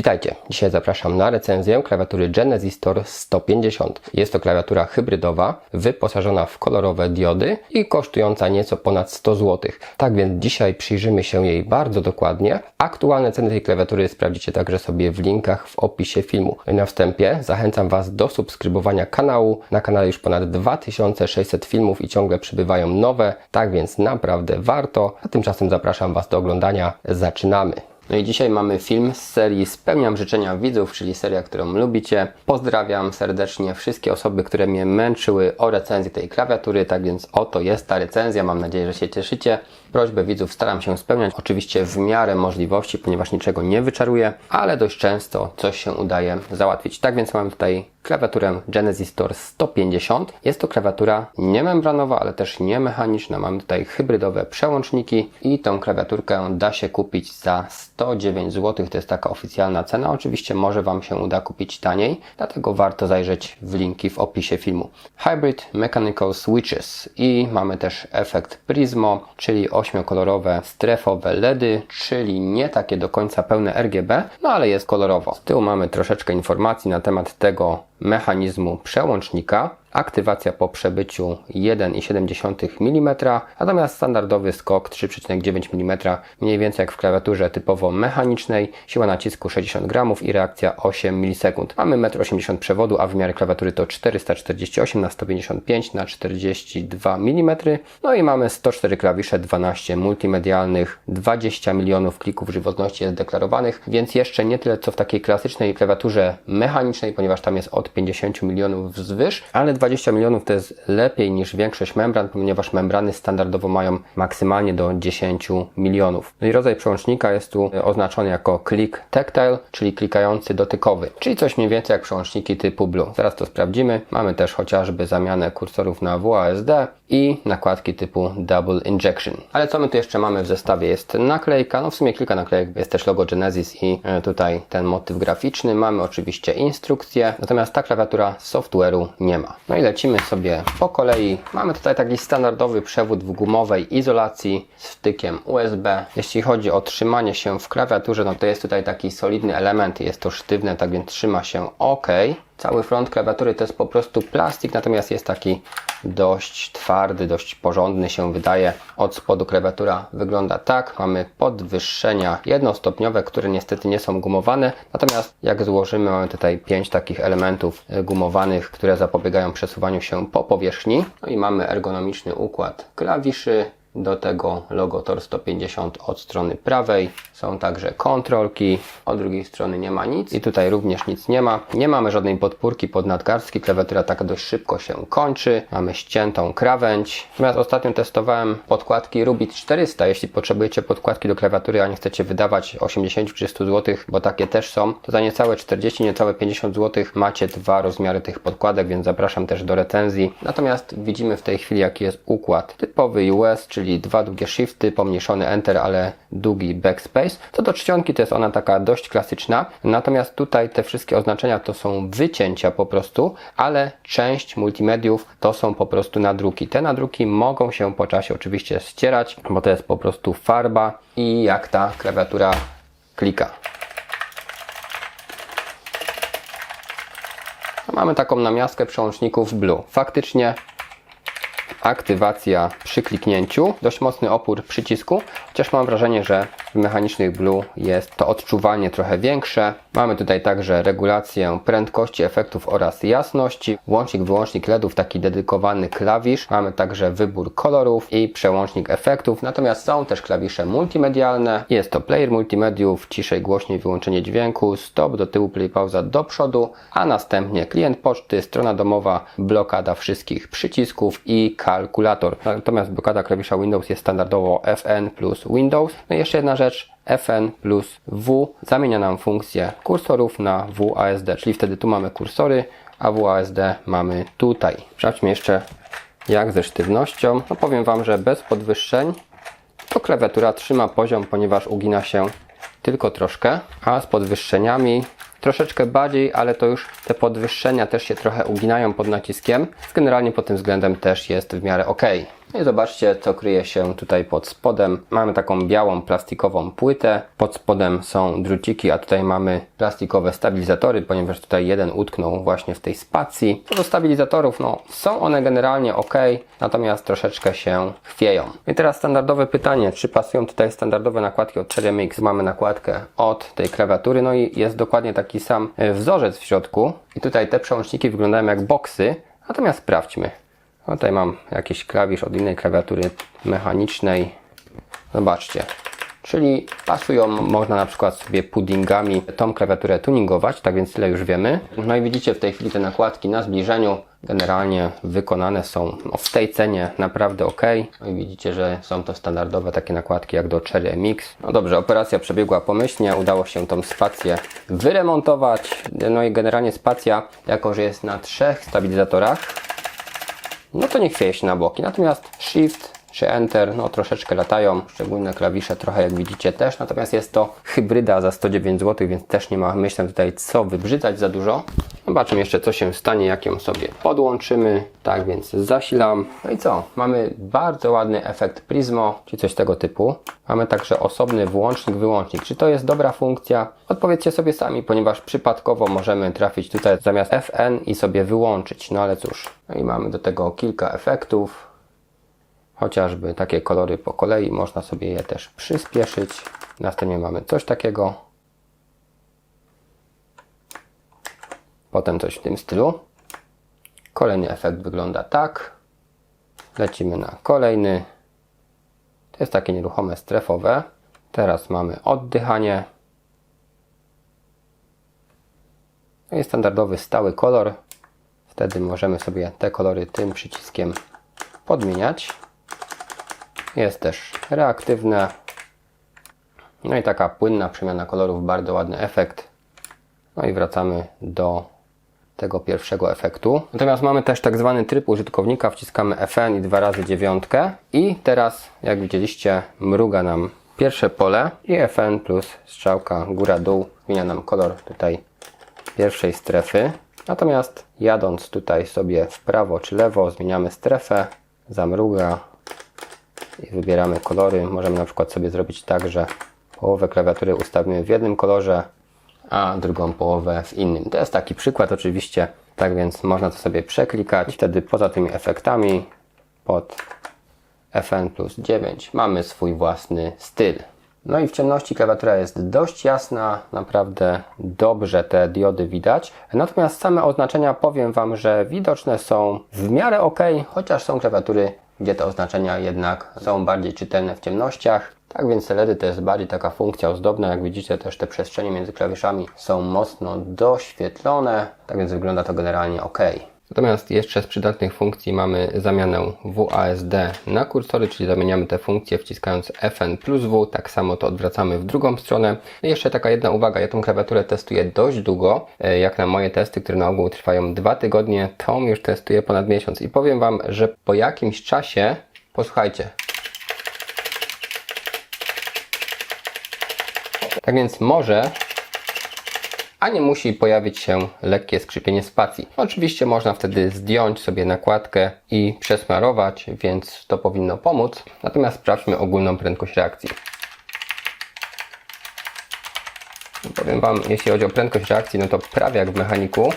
Witajcie, dzisiaj zapraszam na recenzję klawiatury Genesis Store 150. Jest to klawiatura hybrydowa, wyposażona w kolorowe diody i kosztująca nieco ponad 100 zł. Tak więc dzisiaj przyjrzymy się jej bardzo dokładnie. Aktualne ceny tej klawiatury sprawdzicie także sobie w linkach w opisie filmu. Na wstępie zachęcam Was do subskrybowania kanału. Na kanale już ponad 2600 filmów i ciągle przybywają nowe, tak więc naprawdę warto. A tymczasem zapraszam Was do oglądania. Zaczynamy. No i dzisiaj mamy film z serii Spełniam życzenia widzów, czyli seria, którą lubicie. Pozdrawiam serdecznie wszystkie osoby, które mnie męczyły o recenzję tej klawiatury, tak więc oto jest ta recenzja. Mam nadzieję, że się cieszycie. Prośbę widzów staram się spełniać, oczywiście w miarę możliwości, ponieważ niczego nie wyczaruję, ale dość często coś się udaje załatwić. Tak więc mamy tutaj klawiaturę Genesis Store 150. Jest to klawiatura niemembranowa, ale też nie mechaniczna. Mamy tutaj hybrydowe przełączniki i tą klawiaturkę da się kupić za 109 zł. To jest taka oficjalna cena. Oczywiście może Wam się uda kupić taniej, dlatego warto zajrzeć w linki w opisie filmu. Hybrid Mechanical Switches i mamy też efekt Prismo, czyli ośmiokolorowe strefowe LEDy, czyli nie takie do końca pełne RGB, no ale jest kolorowo. Z tyłu mamy troszeczkę informacji na temat tego mechanizmu przełącznika. Aktywacja po przebyciu 1,7 mm, natomiast standardowy skok 3,9 mm, mniej więcej jak w klawiaturze typowo mechanicznej, siła nacisku 60 gramów i reakcja 8 milisekund. Mamy 1,80 m przewodu, a wymiary klawiatury to 448 na 155 na 42 mm. No i mamy 104 klawisze, 12 multimedialnych, 20 milionów klików żywotności jest deklarowanych, więc jeszcze nie tyle co w takiej klasycznej klawiaturze mechanicznej, ponieważ tam jest od 50 milionów wzwyż, ale 20 milionów to jest lepiej niż większość membran, ponieważ membrany standardowo mają maksymalnie do 10 milionów. No i rodzaj przełącznika jest tu oznaczony jako click tactile, czyli klikający dotykowy, czyli coś mniej więcej jak przełączniki typu Blue. Zaraz to sprawdzimy. Mamy też chociażby zamianę kursorów na WASD i nakładki typu Double Injection. Ale co my tu jeszcze mamy w zestawie? Jest naklejka, no w sumie kilka naklejek, jest też logo Genesis i e, tutaj ten motyw graficzny. Mamy oczywiście instrukcję, natomiast ta klawiatura software'u nie ma. No i lecimy sobie po kolei. Mamy tutaj taki standardowy przewód w gumowej izolacji z wtykiem USB. Jeśli chodzi o trzymanie się w klawiaturze, no to jest tutaj taki solidny element, jest to sztywne, tak więc trzyma się ok. Cały front klawiatury to jest po prostu plastik, natomiast jest taki dość twardy, dość porządny się wydaje. Od spodu klawiatura wygląda tak. Mamy podwyższenia jednostopniowe, które niestety nie są gumowane. Natomiast jak złożymy, mamy tutaj pięć takich elementów gumowanych, które zapobiegają przesuwaniu się po powierzchni. No i mamy ergonomiczny układ klawiszy, do tego logo TOR 150 od strony prawej. Są także kontrolki. Od drugiej strony nie ma nic. I tutaj również nic nie ma. Nie mamy żadnej podpórki pod nadgarstki. Klawiatura taka dość szybko się kończy. Mamy ściętą krawędź. Natomiast ostatnio testowałem podkładki Rubit 400. Jeśli potrzebujecie podkładki do klawiatury, a nie chcecie wydawać 80 czy 100 zł, bo takie też są, to za niecałe 40, niecałe 50 zł macie dwa rozmiary tych podkładek, więc zapraszam też do recenzji. Natomiast widzimy w tej chwili, jaki jest układ typowy US, czyli czyli dwa długie shifty, pomniejszony enter, ale długi backspace. Co do czcionki to jest ona taka dość klasyczna, natomiast tutaj te wszystkie oznaczenia to są wycięcia po prostu, ale część multimediów to są po prostu nadruki. Te nadruki mogą się po czasie oczywiście ścierać, bo to jest po prostu farba i jak ta klawiatura klika. Mamy taką namiastkę przełączników Blue. Faktycznie aktywacja przy kliknięciu, dość mocny opór przycisku, chociaż mam wrażenie, że w mechanicznych Blue jest to odczuwanie trochę większe. Mamy tutaj także regulację prędkości efektów oraz jasności, łącznik, wyłącznik LEDów, taki dedykowany klawisz. Mamy także wybór kolorów i przełącznik efektów, natomiast są też klawisze multimedialne. Jest to player multimediów, ciszej, głośniej, wyłączenie dźwięku, stop do tyłu, play, pauza do przodu, a następnie klient poczty, strona domowa, blokada wszystkich przycisków i kalkulator. Natomiast blokada klawisza Windows jest standardowo Fn plus Windows. No i jeszcze jedna rzecz, Fn plus W zamienia nam funkcję kursorów na WASD, czyli wtedy tu mamy kursory, a WASD mamy tutaj. Sprawdźmy jeszcze jak ze sztywnością. No powiem Wam, że bez podwyższeń to klawiatura trzyma poziom, ponieważ ugina się tylko troszkę, a z podwyższeniami troszeczkę bardziej, ale to już te podwyższenia też się trochę uginają pod naciskiem. Generalnie pod tym względem też jest w miarę ok. No i zobaczcie, co kryje się tutaj pod spodem. Mamy taką białą plastikową płytę. Pod spodem są druciki, a tutaj mamy plastikowe stabilizatory, ponieważ tutaj jeden utknął właśnie w tej spacji. Co do stabilizatorów, no są one generalnie ok, natomiast troszeczkę się chwieją. I teraz standardowe pytanie, czy pasują tutaj standardowe nakładki od 4MX? Mamy nakładkę od tej klawiatury, no i jest dokładnie taki sam e, wzorzec w środku. I tutaj te przełączniki wyglądają jak boksy, natomiast sprawdźmy. No tutaj mam jakiś klawisz od innej klawiatury mechanicznej. Zobaczcie. Czyli pasują, można na przykład sobie puddingami tą klawiaturę tuningować, tak więc tyle już wiemy. No i widzicie w tej chwili te nakładki na zbliżeniu generalnie wykonane są no, w tej cenie naprawdę ok. No i widzicie, że są to standardowe takie nakładki jak do Cherry MX. No dobrze, operacja przebiegła pomyślnie, udało się tą spację wyremontować. No i generalnie spacja, jako że jest na trzech stabilizatorach, no to nie chwieje się na boki. Natomiast Shift czy Enter, no troszeczkę latają, szczególne klawisze trochę jak widzicie też, natomiast jest to hybryda za 109 zł, więc też nie ma myślę tutaj co wybrzydzać za dużo. Zobaczymy jeszcze co się stanie, jak ją sobie podłączymy. Tak więc zasilam. No i co? Mamy bardzo ładny efekt Prismo, czy coś tego typu. Mamy także osobny włącznik, wyłącznik. Czy to jest dobra funkcja? Odpowiedzcie sobie sami, ponieważ przypadkowo możemy trafić tutaj zamiast FN i sobie wyłączyć. No ale cóż. No i mamy do tego kilka efektów. Chociażby takie kolory po kolei, można sobie je też przyspieszyć. Następnie mamy coś takiego. Potem coś w tym stylu. Kolejny efekt wygląda tak. Lecimy na kolejny. To jest takie nieruchome strefowe. Teraz mamy oddychanie. No i standardowy stały kolor. Wtedy możemy sobie te kolory tym przyciskiem podmieniać. Jest też reaktywne. No i taka płynna przemiana kolorów, bardzo ładny efekt. No i wracamy do tego pierwszego efektu. Natomiast mamy też tak zwany tryb użytkownika, wciskamy FN i dwa razy dziewiątkę. I teraz, jak widzieliście, mruga nam pierwsze pole i FN plus strzałka góra-dół zmienia nam kolor tutaj pierwszej strefy. Natomiast jadąc tutaj sobie w prawo czy lewo, zmieniamy strefę, zamruga, i wybieramy kolory. Możemy na przykład sobie zrobić tak, że połowę klawiatury ustawimy w jednym kolorze, a drugą połowę w innym. To jest taki przykład oczywiście, tak więc można to sobie przeklikać. Wtedy poza tymi efektami pod FN plus 9 mamy swój własny styl. No i w ciemności klawiatura jest dość jasna, naprawdę dobrze te diody widać. Natomiast same oznaczenia powiem Wam, że widoczne są w miarę ok, chociaż są klawiatury, gdzie te oznaczenia jednak są bardziej czytelne w ciemnościach. Tak więc LEDy to jest bardziej taka funkcja ozdobna. Jak widzicie też te przestrzenie między klawiszami są mocno doświetlone, tak więc wygląda to generalnie ok. Natomiast jeszcze z przydatnych funkcji mamy zamianę WASD na kursory, czyli zamieniamy te funkcje wciskając FN plus W, tak samo to odwracamy w drugą stronę. No i jeszcze taka jedna uwaga, ja tą klawiaturę testuję dość długo, e, jak na moje testy, które na ogół trwają dwa tygodnie, tą już testuję ponad miesiąc i powiem Wam, że po jakimś czasie, posłuchajcie, tak więc może a nie musi pojawić się lekkie skrzypienie spacji. Oczywiście można wtedy zdjąć sobie nakładkę i przesmarować, więc to powinno pomóc. Natomiast sprawdźmy ogólną prędkość reakcji. Powiem Wam, jeśli chodzi o prędkość reakcji, no to prawie jak w mechaniku,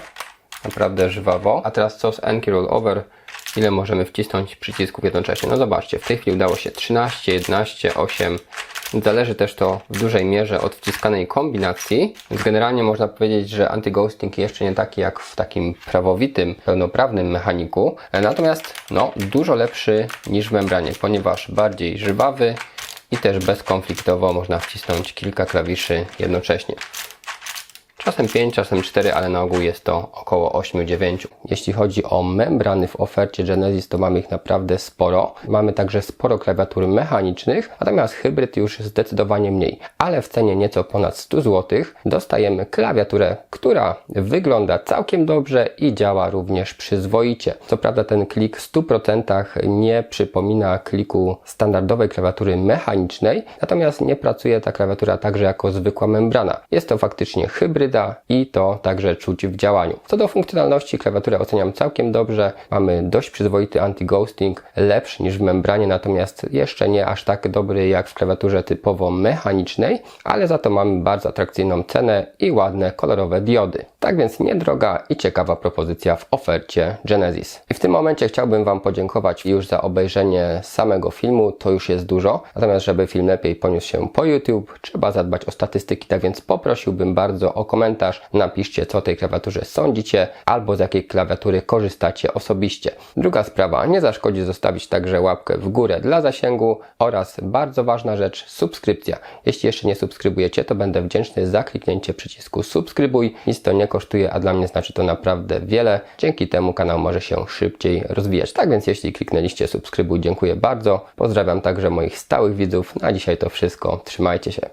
naprawdę żwawo. A teraz co z Enki Rollover? Ile możemy wcisnąć przycisków jednocześnie? No zobaczcie, w tej chwili udało się 13, 11, 8, Zależy też to w dużej mierze od wciskanej kombinacji, więc generalnie można powiedzieć, że anti-ghosting jeszcze nie taki jak w takim prawowitym, pełnoprawnym mechaniku, natomiast no, dużo lepszy niż w membranie, ponieważ bardziej żwawy i też bezkonfliktowo można wcisnąć kilka klawiszy jednocześnie. Czasem 5, czasem 4, ale na ogół jest to około 8-9. Jeśli chodzi o membrany w ofercie Genesis, to mamy ich naprawdę sporo. Mamy także sporo klawiatur mechanicznych, natomiast hybryd już zdecydowanie mniej. Ale w cenie nieco ponad 100 zł dostajemy klawiaturę, która wygląda całkiem dobrze i działa również przyzwoicie. Co prawda ten klik w 100% nie przypomina kliku standardowej klawiatury mechanicznej, natomiast nie pracuje ta klawiatura także jako zwykła membrana. Jest to faktycznie hybryd, i to także czuć w działaniu. Co do funkcjonalności, klawiaturę oceniam całkiem dobrze. Mamy dość przyzwoity anti-ghosting, lepszy niż w membranie, natomiast jeszcze nie aż tak dobry jak w klawiaturze typowo mechanicznej, ale za to mamy bardzo atrakcyjną cenę i ładne kolorowe diody. Tak więc niedroga i ciekawa propozycja w ofercie Genesis. I w tym momencie chciałbym Wam podziękować już za obejrzenie samego filmu, to już jest dużo. Natomiast żeby film lepiej poniósł się po YouTube, trzeba zadbać o statystyki, tak więc poprosiłbym bardzo o komentarz. Napiszcie, co o tej klawiaturze sądzicie, albo z jakiej klawiatury korzystacie osobiście. Druga sprawa, nie zaszkodzi zostawić także łapkę w górę dla zasięgu oraz bardzo ważna rzecz, subskrypcja. Jeśli jeszcze nie subskrybujecie, to będę wdzięczny za kliknięcie przycisku subskrybuj. Nic to nie kosztuje, a dla mnie znaczy to naprawdę wiele. Dzięki temu kanał może się szybciej rozwijać. Tak więc jeśli kliknęliście subskrybuj, dziękuję bardzo. Pozdrawiam także moich stałych widzów. Na dzisiaj to wszystko. Trzymajcie się.